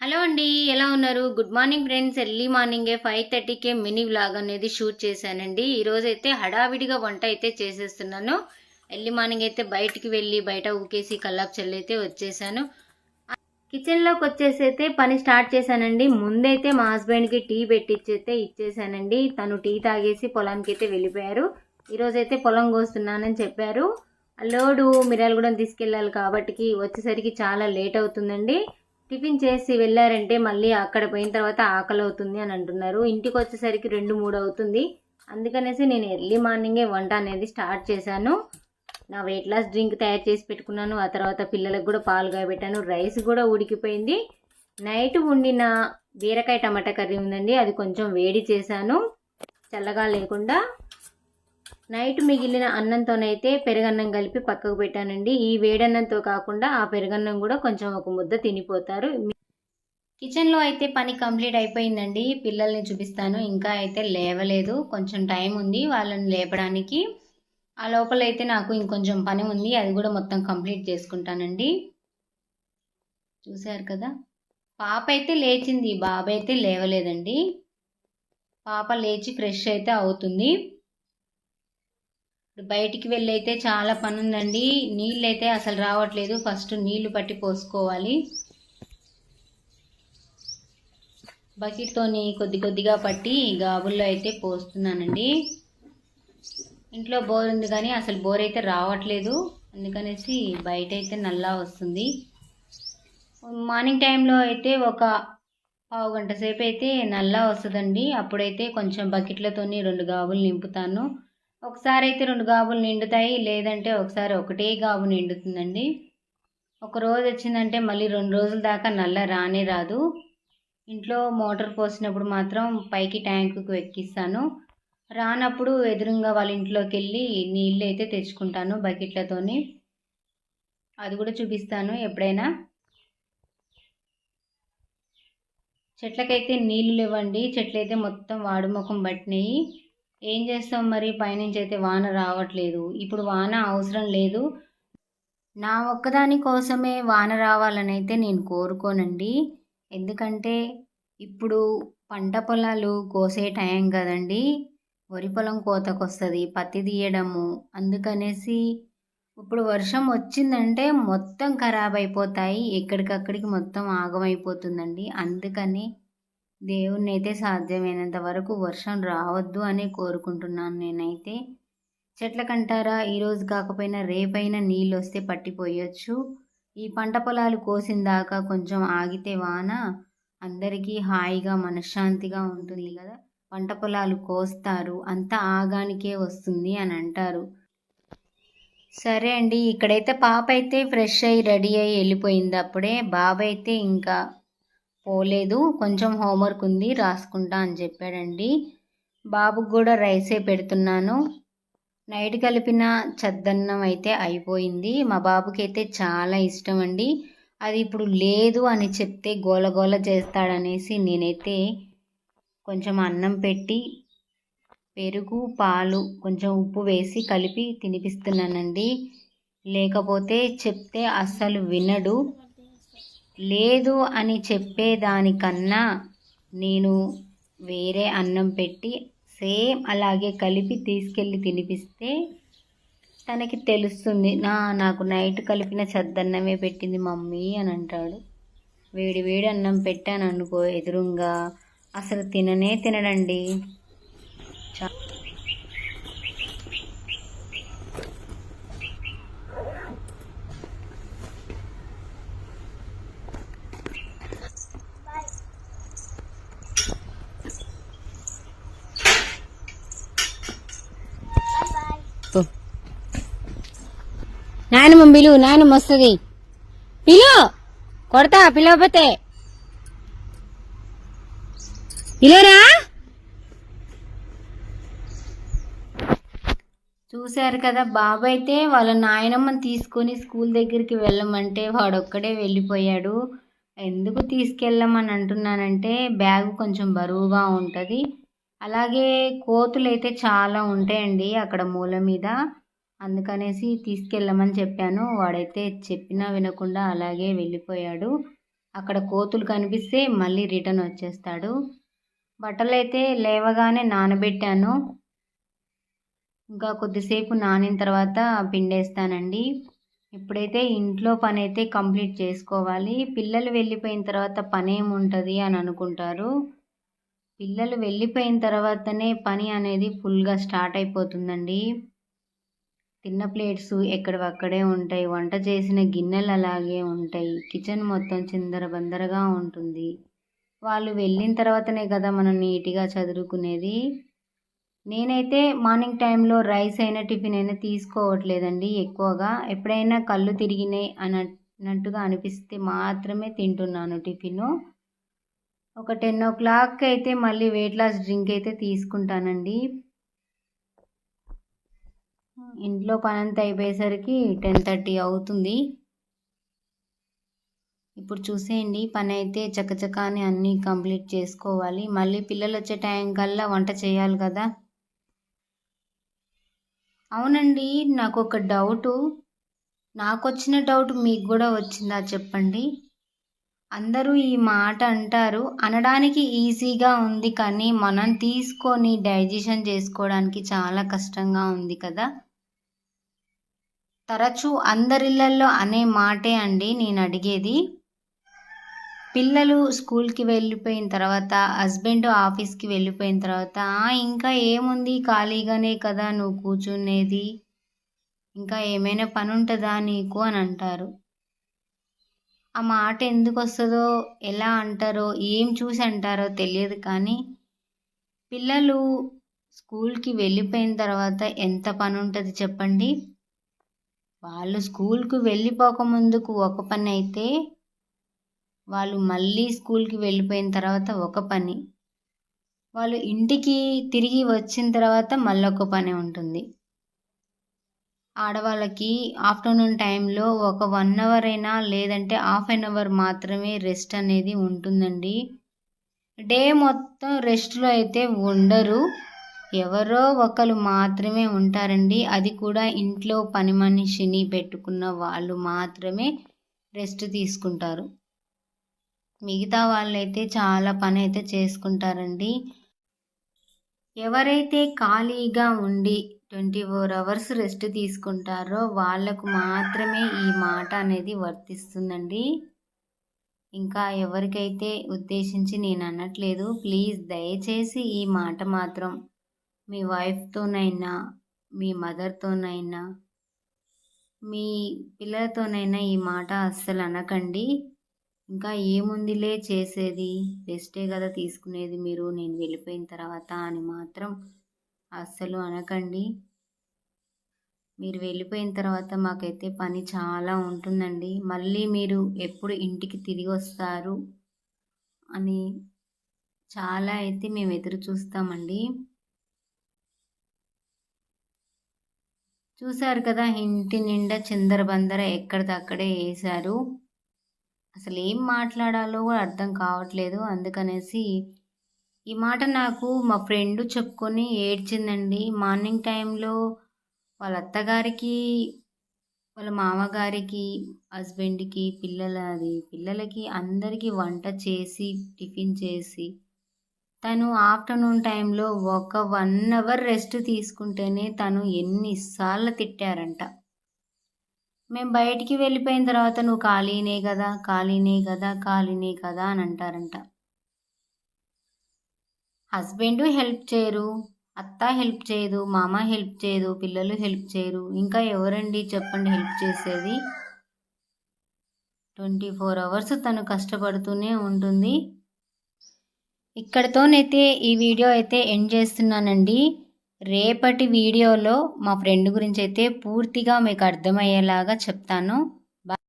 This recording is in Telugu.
హలో అండి ఎలా ఉన్నారు? Good morning friends. ఎర్లీ మార్నింగే ఫైవ్ థర్టీకే మినీ వ్లాగ్ అనేది షూట్ చేశానండి. ఈరోజైతే హడావిడిగా వంట అయితే చేసేస్తున్నాను. ఎర్లీ మార్నింగ్ అయితే బయటికి వెళ్ళి బయట ఊకేసి కల్లాపు చెల్లైతే అయితే వచ్చేసాను. కిచెన్లోకి వచ్చేసి అయితే పని స్టార్ట్ చేశానండి. ముందైతే మా హస్బెండ్కి టీ పెట్టించైతే ఇచ్చేసానండి. తను టీ తాగేసి పొలానికి అయితే వెళ్ళిపోయారు. ఈరోజైతే పొలం కోస్తున్నానని చెప్పారు. ఆ లోడు కూడా తీసుకెళ్ళాలి కాబట్టి వచ్చేసరికి చాలా లేట్ అవుతుందండి. టిఫిన్ చేసి వెళ్ళారంటే మళ్ళీ అక్కడ పోయిన తర్వాత ఆకలి అవుతుంది అని అంటున్నారు. ఇంటికి వచ్చేసరికి రెండు మూడు అవుతుంది. అందుకనేసి నేను ఎర్లీ మార్నింగే వంట అనేది స్టార్ట్ చేశాను. నా వెయిట్ లాస్ డ్రింక్ తయారు చేసి పెట్టుకున్నాను. ఆ తర్వాత పిల్లలకు కూడా పాలు కాబెట్టాను రైస్ కూడా ఉడికిపోయింది. నైట్ వండిన బీరకాయ టమాటా కర్రీ ఉందండి. అది కొంచెం వేడి చేశాను. చల్లగా లేకుండా నైట్ మిగిలిన అన్నంతోనైతే పెరుగన్నం కలిపి పక్కకు పెట్టానండి. ఈ వేడన్నంతో కాకుండా ఆ పెరుగన్నం కూడా కొంచెం ఒక ముద్ద తినిపోతారు. కిచెన్లో అయితే పని కంప్లీట్ అయిపోయిందండి. పిల్లల్ని చూపిస్తాను. ఇంకా అయితే లేవలేదు. కొంచెం టైం ఉంది వాళ్ళని లేపడానికి. ఆ లోపల అయితే నాకు ఇంకొంచెం పని ఉంది. అది కూడా మొత్తం కంప్లీట్ చేసుకుంటానండి. చూశారు కదా? పాప అయితే లేచింది. బాబు అయితే లేవలేదండి. పాప లేచి ఫ్రెష్ అయితే అవుతుంది. బయటికి వెళ్ళైతే చాలా పని ఉందండి నీళ్ళు అయితే అసలు రావట్లేదు. ఫస్ట్ నీళ్ళు పట్టి పోసుకోవాలి. బకెట్తోని కొద్ది కొద్దిగా పట్టి గాబుల్లో అయితే పోస్తున్నానండి. ఇంట్లో బోర్ ఉంది కానీ అసలు బోర్ అయితే రావట్లేదు. అందుకనేసి బయట అయితే నల్లా వస్తుంది. మార్నింగ్ టైంలో అయితే ఒక పావు గంట సేపు అయితే నల్లా వస్తుందండి. అప్పుడైతే కొంచెం బకెట్లతోని రెండు గాబులు నింపుతాను. ఒకసారి అయితే రెండు గాబులు నిండుతాయి లేదంటే ఒకసారి ఒకటే గాబు నిండుతుందండి. ఒక రోజు వచ్చిందంటే మళ్ళీ రెండు రోజుల దాకా నల్ల రానే రాదు. ఇంట్లో మోటార్ పోసినప్పుడు మాత్రం పైకి ట్యాంకుకు ఎక్కిస్తాను. రానప్పుడు ఎదురుగా వాళ్ళ ఇంట్లోకి వెళ్ళి నీళ్ళు అయితే తెచ్చుకుంటాను బకెట్లతోని. అది కూడా చూపిస్తాను ఎప్పుడైనా. చెట్లకైతే నీళ్ళు లేవండి చెట్లు అయితే మొత్తం వాడుముఖం పట్టినాయి. ఏం చేస్తాం మరి? పైనుంచి అయితే వాన రావట్లేదు. ఇప్పుడు వాన అవసరం లేదు. నా ఒక్కదాని కోసమే వాన రావాలని అయితే నేను కోరుకోనండి. ఎందుకంటే ఇప్పుడు పంట పొలాలు కోసే టైం కదండి. వరి పొలం కోతకు వస్తుంది పత్తి తీయడము అందుకనేసి ఇప్పుడు వర్షం వచ్చిందంటే మొత్తం ఖరాబ్ అయిపోతాయి ఎక్కడికక్కడికి మొత్తం ఆగమైపోతుందండి. అందుకని దేవుణ్ణి అయితే సాధ్యమైనంత వరకు వర్షం రావద్దు అని కోరుకుంటున్నాను నేనైతే. చెట్లకంటారా ఈరోజు కాకపోయినా రేపైనా నీళ్ళు వస్తే పట్టిపోయొచ్చు. ఈ పంట పొలాలు కోసిన దాకా కొంచెం ఆగితే వాన. అందరికీ హాయిగా మనశ్శాంతిగా ఉంటుంది కదా. పంట పొలాలు కోస్తారు. అంత ఆగానికే వస్తుంది అని అంటారు. సరే అండి ఇక్కడైతే పాప అయితే ఫ్రెష్ అయ్యి రెడీ అయ్యి వెళ్ళిపోయింది అప్పుడే. బాబు అయితే ఇంకా పోలేదు కొంచెం హోంవర్క్ ఉంది రాసుకుంటా అని చెప్పాడండి. బాబుకు కూడా రైసే పెడుతున్నాను. నైట్ కలిపిన చద్దన్నం అయితే అయిపోయింది. మా బాబుకి అయితే చాలా ఇష్టం అండి అది ఇప్పుడు లేదు అని చెప్తే గోలగోల చేస్తాడనేసి నేనైతే కొంచెం అన్నం పెట్టి పెరుగు పాలు కొంచెం ఉప్పు వేసి కలిపి తినిపిస్తున్నానండి. లేకపోతే చెప్తే అస్సలు వినడు. లేదు అని చెప్పేదానికన్నా నేను వేరే అన్నం పెట్టి సేమ్ అలాగే కలిపి తీసుకెళ్ళి తినిపిస్తే తనకి తెలుస్తుంది నా నాకు నైట్ కలిపిన చద్దన్నమే పెట్టింది మమ్మీ అని అంటాడు. వేడి వేడి అన్నం పెట్టాను అనుకో ఎదురుగా. అసలు తిననే తినడండి. నాయనమ్మ పిలువు నాయనమ్మ వస్తుంది పిలు కొడతా పిలవపోతే పిలువరా? చూశారు కదా బాబు అయితే వాళ్ళ నాయనమ్మని తీసుకొని స్కూల్ దగ్గరికి వెళ్ళమంటే వాడొక్కడే వెళ్ళిపోయాడు. ఎందుకు తీసుకెళ్ళమని అంటున్నానంటే బ్యాగ్ కొంచెం బరువుగా ఉంటుంది. అలాగే కోతులు అయితే చాలా ఉంటాయండి అక్కడ మూల మీద. అందుకనేసి తీసుకెళ్ళమని చెప్పాను. వాడైతే చెప్పినా వినకుండా అలాగే వెళ్ళిపోయాడు. అక్కడ కోతులు కనిపిస్తే మళ్ళీ రిటర్న్ వచ్చేస్తాడు. బట్టలు అయితే లేవగానే నానబెట్టాను. ఇంకా కొద్దిసేపు నానిన తర్వాత పిండేస్తానండి. ఇప్పుడైతే ఇంట్లో పని అయితే కంప్లీట్ చేసుకోవాలి. పిల్లలు వెళ్ళిపోయిన తర్వాత పని ఏముంటుంది అని అనుకుంటారు. పిల్లలు వెళ్ళిపోయిన తర్వాతనే పని అనేది ఫుల్గా స్టార్ట్ అయిపోతుందండి. తిన్న ప్లేట్స్ ఎక్కడవక్కడే ఉంటాయి. వంట చేసిన గిన్నెలు అలాగే ఉంటాయి. కిచెన్ మొత్తం చిందరబందరగా ఉంటుంది. వాళ్ళు వెళ్ళిన తర్వాతనే కదా మనం నీట్గా చదువుకునేది నేనైతే మార్నింగ్ టైంలో రైస్ అయినా టిఫిన్ అయినా తీసుకోవట్లేదండి ఎక్కువగా. ఎప్పుడైనా కళ్ళు తిరిగినాయి అన్నట్టుగా అనిపిస్తే మాత్రమే తింటున్నాను టిఫిను. ఒక టెన్ ఓ క్లాక్ అయితే మళ్ళీ వెయిట్ లాస్ డ్రింక్ అయితే తీసుకుంటానండి. ఇంట్లో పని అంతా అయిపోయేసరికి టెన్ థర్టీ అవుతుంది. ఇప్పుడు చూసేయండి పని అయితే చకచకాని అన్నీ కంప్లీట్ చేసుకోవాలి. మళ్ళీ పిల్లలు వచ్చే టైం కల్లా వంట చేయాలి కదా. అవునండి నాకు ఒక డౌటు. నాకు వచ్చిన డౌట్ మీకు కూడా వచ్చిందా చెప్పండి. అందరూ ఈ మాట అంటారు. అనడానికి ఈజీగా ఉంది కానీ మనం తీసుకొని డైజెషన్ చేసుకోవడానికి చాలా కష్టంగా ఉంది కదా. తరచూ అందరిళ్ళల్లో అనే మాటే అండి నేను అడిగేది పిల్లలు స్కూల్కి వెళ్ళిపోయిన తర్వాత హస్బెండ్ ఆఫీస్కి వెళ్ళిపోయిన తర్వాత ఇంకా ఏముంది? ఖాళీగానే కదా నువ్వు కూర్చునేది? ఇంకా ఏమైనా పని ఉంటుందా నీకు? అని అంటారు. ఆ మాట ఎందుకు వస్తుందో ఎలా అంటారో ఏం చూసి అంటారో తెలియదు కానీ పిల్లలు స్కూల్కి వెళ్ళిపోయిన తర్వాత ఎంత పని ఉంటుంది చెప్పండి? వాళ్ళు స్కూల్కు వెళ్ళిపోక ముందుకు ఒక పని అయితే వాళ్ళు మళ్ళీ స్కూల్కి వెళ్ళిపోయిన తర్వాత ఒక పని. వాళ్ళు ఇంటికి తిరిగి వచ్చిన తర్వాత మళ్ళొక పని ఉంటుంది. ఆడవాళ్ళకి ఆఫ్టర్నూన్ టైంలో ఒక వన్ అవర్ అయినా లేదంటే హాఫ్ అన్ అవర్ మాత్రమే రెస్ట్ అనేది ఉంటుందండి. డే మొత్తం రెస్ట్లో అయితే ఉండరు. ఎవరో ఒకరు మాత్రమే ఉంటారండి. అది కూడా ఇంట్లో పని మనిషిని పెట్టుకున్న వాళ్ళు మాత్రమే రెస్ట్ తీసుకుంటారు. మిగతా వాళ్ళైతే చాలా పని అయితే చేసుకుంటారండి. ఎవరైతే ఖాళీగా ఉండి ట్వంటీ ఫోర్ అవర్స్ రెస్ట్ తీసుకుంటారో వాళ్ళకు మాత్రమే ఈ మాట అనేది వర్తిస్తుందండి. ఇంకా ఎవరికైతే ఉద్దేశించి నేను అనట్లేదు ప్లీజ్ దయచేసి ఈ మాట మాత్రం మీ వైఫ్తోనైనా మీ మదర్తోనైనా మీ పిల్లలతోనైనా ఈ మాట అస్సలు అనకండి. ఇంకా ఏముందిలే చేసేది? రెస్టే కదా తీసుకునేది మీరు? నేను వెళ్ళిపోయిన తర్వాత అని మాత్రం అస్సలు అనకండి. మీరు వెళ్ళిపోయిన తర్వాత మాకైతే పని చాలా ఉంటుందండి. మళ్ళీ మీరు ఎప్పుడు ఇంటికి తిరిగి వస్తారు అని చాలా అయితే మేము ఎదురు చూస్తామండి. చూశారు కదా ఇంటి నిండా చిందరబందర ఎక్కడిదక్కడే వేశారు. అసలు ఏం మాట్లాడాలో కూడా అర్థం కావట్లేదు. అందుకనేసి ఈ మాట నాకు మా ఫ్రెండ్ చెప్పుకొని ఏడ్చిందండి. మార్నింగ్ టైంలో వాళ్ళ అత్తగారికి వాళ్ళ మామగారికి హస్బెండ్కి పిల్లల అది పిల్లలకి అందరికీ వంట చేసి టిఫిన్ చేసి తను ఆఫ్టర్నూన్ టైంలో ఒక వన్ అవర్ రెస్ట్ తీసుకుంటేనే తను ఎన్నిసార్లు తిట్టారంట. మేము బయటికి వెళ్ళిపోయిన తర్వాత నువ్వు ఖాళీనే కదా ఖాళీనే కదా ఖాళీనే కదా అని అంటారంట. హస్బెండ్ హెల్ప్ చేయరు అత్త హెల్ప్ చేయదు మామ హెల్ప్ చేయదు పిల్లలు హెల్ప్ చేయరు ఇంకా ఎవరండి చెప్పండి హెల్ప్ చేసేది? ట్వంటీ ఫోర్ అవర్స్ తను కష్టపడుతూనే ఉంటుంది. ఇక్కడితోనైతే ఈ వీడియో అయితే ఎండ్ చేస్తున్నానండి. రేపటి వీడియోలో మా ఫ్రెండ్ గురించి అయితే పూర్తిగా మీకు అర్థమయ్యేలాగా చెప్తాను.